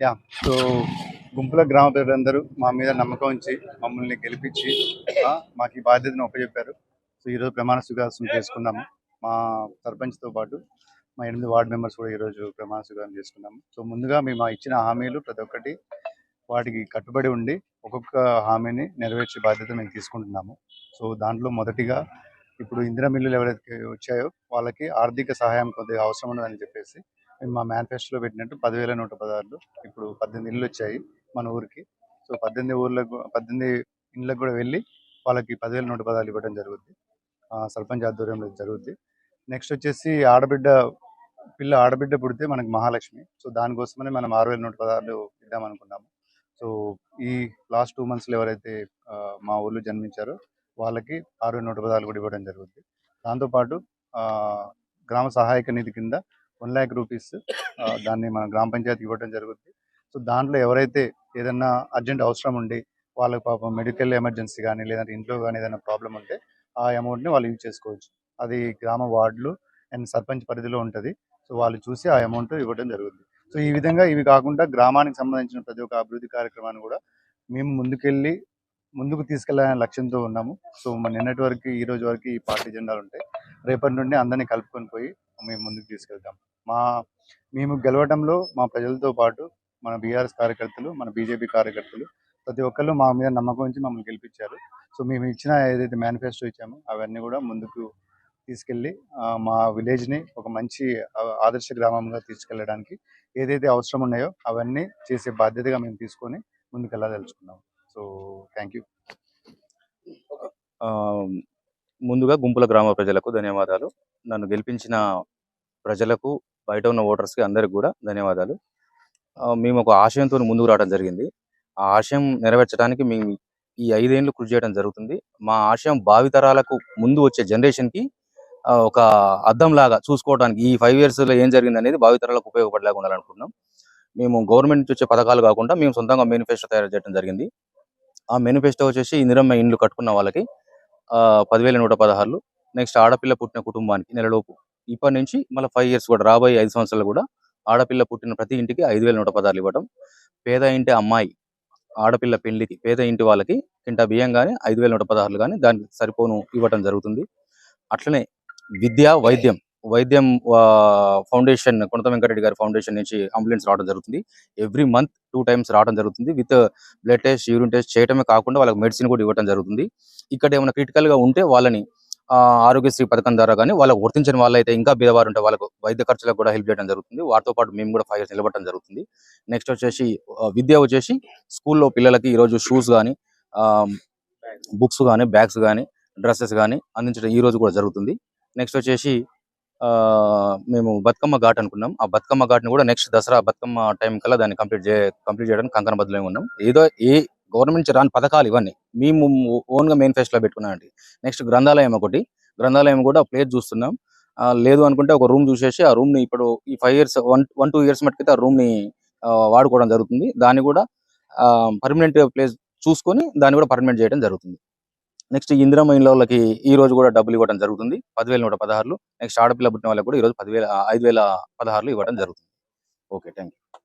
Yeah. So గుంపుల గ్రామ ప్రజలందరూ మా మీద నమ్మకం ఉంచి మమ్మల్ని గెలిపించి మాకు ఈ బాధ్యతను ఒప్పచెప్పారు సో ఈరోజు ప్రమాణ స్వీకారం చేసుకున్నాము. మా సర్పంచ్తో పాటు మా ఎనిమిది వార్డు మెంబర్స్ కూడా ఈరోజు ప్రమాణ స్వీకారం చేసుకున్నాము. సో ముందుగా మేము ఇచ్చిన హామీలు ప్రతి ఒక్కటి వాటికి కట్టుబడి ఉండి ఒక్కొక్క హామీని నెరవేర్చే బాధ్యత మేము తీసుకుంటున్నాము. సో దాంట్లో మొదటిగా ఇప్పుడు ఇందిరా మిల్లులు ఎవరైతే వచ్చాయో వాళ్ళకి ఆర్థిక సహాయం కొద్దిగా అవసరం ఉండదని చెప్పేసి మా మేనిఫెస్టోలో పెట్టినట్టు పదివేల నూట పదహారులు. ఇప్పుడు పద్దెనిమిది ఇళ్ళు వచ్చాయి మన ఊరికి. సో పద్దెనిమిది ఊర్లకు పద్దెనిమిది ఇళ్ళకు కూడా వెళ్ళి వాళ్ళకి పదివేల నూట పదహారులు ఇవ్వడం జరుగుద్ది. సర్పంచ్ ఆధ్వర్యంలో జరుగుద్ది. నెక్స్ట్ వచ్చేసి ఆడబిడ్డ పిల్ల ఆడబిడ్డ పుడితే మనకి మహాలక్ష్మి. సో దానికోసమనే మనం ఆరు వేల నూట పదహారులు ఇద్దాం అనుకున్నాము. సో ఈ లాస్ట్ టూ మంత్స్లో ఎవరైతే మా ఊర్లో జన్మించారో వాళ్ళకి ఆరు వేల నూట పదహారులు కూడా ఇవ్వడం జరుగుద్ది. దాంతోపాటు గ్రామ సహాయక నిధి కింద వన్ ల్యాక్ రూపీస్ దాన్ని మన గ్రామ పంచాయతీకి ఇవ్వడం జరుగుతుంది సో దాంట్లో ఎవరైతే ఏదన్నా అర్జెంట్ అవసరం ఉండి వాళ్ళకి పాపం మెడికల్ ఎమర్జెన్సీ కానీ లేదంటే ఇంట్లో కానీ ఏదైనా ప్రాబ్లం ఉంటే ఆ అమౌంట్ని వాళ్ళు యూజ్ చేసుకోవచ్చు. అది గ్రామ వార్డులు అండ్ సర్పంచ్ పరిధిలో ఉంటుంది. సో వాళ్ళు చూసి ఆ అమౌంట్ ఇవ్వడం జరుగుతుంది సో ఈ విధంగా ఇవి కాకుండా గ్రామానికి సంబంధించిన ప్రతి ఒక్క అభివృద్ధి కార్యక్రమాన్ని కూడా మేము ముందుకెళ్ళి ముందుకు తీసుకెళ్ళాలనే లక్ష్యంతో ఉన్నాము. సో మన నిన్నటి వరకు ఈ రోజు వరకు ఈ పార్టీ జెండాలు ఉంటాయి. రేపటి నుండి అందరినీ కలుపుకొని పోయి మేము ముందుకు తీసుకెళ్తాం. మా మేము గెలవడంలో మా ప్రజలతో పాటు మన బీఆర్ఎస్ కార్యకర్తలు మన బీజేపీ కార్యకర్తలు ప్రతి ఒక్కళ్ళు మా మీద నమ్మకం ఉంచి మమ్మల్ని గెలిపించారు. సో మేము ఇచ్చిన ఏదైతే మేనిఫెస్టో ఇచ్చామో అవన్నీ కూడా ముందుకు తీసుకెళ్ళి మా విలేజ్ని ఒక మంచి ఆదర్శ గ్రామంగా తీసుకెళ్ళడానికి ఏదైతే అవసరం ఉన్నాయో అవన్నీ చేసే బాధ్యతగా మేము తీసుకొని ముందుకు వెళ్ళదలుచుకున్నాం సో థ్యాంక్ యూ. ముందుగా గుంపుల గ్రామ ప్రజలకు ధన్యవాదాలు. నన్ను గెలిపించిన ప్రజలకు బయట ఉన్న ఓటర్స్కి అందరికి కూడా ధన్యవాదాలు. మేము ఒక ఆశయంతో ముందుకు రావడం జరిగింది. ఆ ఆశయం నెరవేర్చడానికి మేము ఈ ఐదేళ్ళు కృషి చేయడం జరుగుతుంది. మా ఆశయం భావితరాలకు ముందు వచ్చే జనరేషన్కి ఒక అద్దం లాగా చూసుకోవడానికి ఈ ఫైవ్ ఇయర్స్లో ఏం జరిగింది అనేది భావితరాలకు ఉపయోగపడేలాగా ఉండాలనుకుంటున్నాం. మేము గవర్నమెంట్ నుంచి వచ్చే పథకాలు కాకుండా మేము సొంతంగా మేనిఫెస్టో తయారు చేయడం జరిగింది. ఆ మేనిఫెస్టో వచ్చేసి ఇందిరమ్మ ఇండ్లు కట్టుకున్న వాళ్ళకి పదివేల నూట పదహారులు నెక్స్ట్ ఆడపిల్ల పుట్టిన కుటుంబానికి నెలలోపు. ఇప్పటి నుంచి మళ్ళీ ఫైవ్ ఇయర్స్ కూడా రాబోయే ఐదు సంవత్సరాలు కూడా ఆడపిల్ల పుట్టిన ప్రతి ఇంటికి ఐదు వేల నూట పదహారులు ఇవ్వడం పేద ఇంటి అమ్మాయి ఆడపిల్ల పెళ్ళికి పేద ఇంటి వాళ్ళకి కింట బియ్యం కానీ ఐదు వేల నూట పదహారులు కానీ దానికి సరిపోను ఇవ్వటం జరుగుతుంది. అట్లనే విద్య వైద్యం వైద్యం ఆ, ఫౌండేషన్ కొనత వెంకటరెడ్డి గారి ఫౌండేషన్ నుంచి అంబులెన్స్ రావడం జరుగుతుంది. ఎవ్రీ మంత్ టూ టైమ్స్ రావడం జరుగుతుంది. With blood test urine test చేయడమే కాకుండా వాళ్ళకి మెడిసిన్ కూడా ఇవ్వడం జరుగుతుంది. ఇక్కడ ఏమైనా క్రిటికల్గా ఉంటే వాళ్ళని ఆ, ఆరోగ్యశ్రీ పథకం ద్వారా కానీ వాళ్ళకు వర్తించిన వాళ్ళైతే ఇంకా బీదవారు ఉంటే వాళ్ళకు వైద్య ఖర్చులకు కూడా హెల్ప్ చేయడం జరుగుతుంది. వాటితో పాటు మేము కూడా ఫైవ్ ఇయర్స్ నిలబడడం జరుగుతుంది. నెక్స్ట్ వచ్చేసి విద్య వచ్చేసి స్కూల్లో పిల్లలకి ఈరోజు షూస్ కానీ బుక్స్ కానీ బ్యాగ్స్ కానీ డ్రెస్సెస్ కానీ అందించడం ఈ రోజు కూడా జరుగుతుంది. నెక్స్ట్ వచ్చేసి మేము బతుకమ్మ ఘాట్ అనుకున్నాం. ఆ బతుకమ్మ ఘాట్ని కూడా నెక్స్ట్ దసరా బతుకమ్మ టైం కల్లా దాన్ని కంప్లీట్ చే కంప్లీట్ చేయడానికి కంకణ బదులుగా ఉన్నాం. ఏదో ఏ గవర్నమెంట్ నుంచి రాని పథకాలు ఇవన్నీ. మేము ఓన్గా మేనిఫెస్టో లో పెట్టుకున్నామండి నెక్స్ట్ గ్రంథాలయం ఒకటి. గ్రంథాలయం కూడా ప్లేస్ చూస్తున్నాం. లేదు అనుకుంటే ఒక రూమ్ చూసేసి ఆ రూమ్ని ఇప్పుడు ఈ five years one one two years మట్టుకైతే ఆ రూమ్ని ఆ, వాడుకోవడం జరుగుతుంది. దాన్ని కూడా పర్మనెంట్ ప్లేస్ చూసుకొని దాన్ని కూడా పర్మనెంట్ చేయడం జరుగుతుంది. నెక్స్ట్ ఇందిరా ఇండ్ల వాళ్ళకి ఈ రోజు కూడా డబ్బులు ఇవ్వడం జరుగుతుంది. పదివేల నూట పదహారులు. నెక్స్ట్ ఆడపిల్ల పుట్టిన వాళ్ళకి కూడా ఈ రోజు పదివేల ఐదు వేల పదహారులు ఇవ్వడం జరుగుతుంది. Okay thank you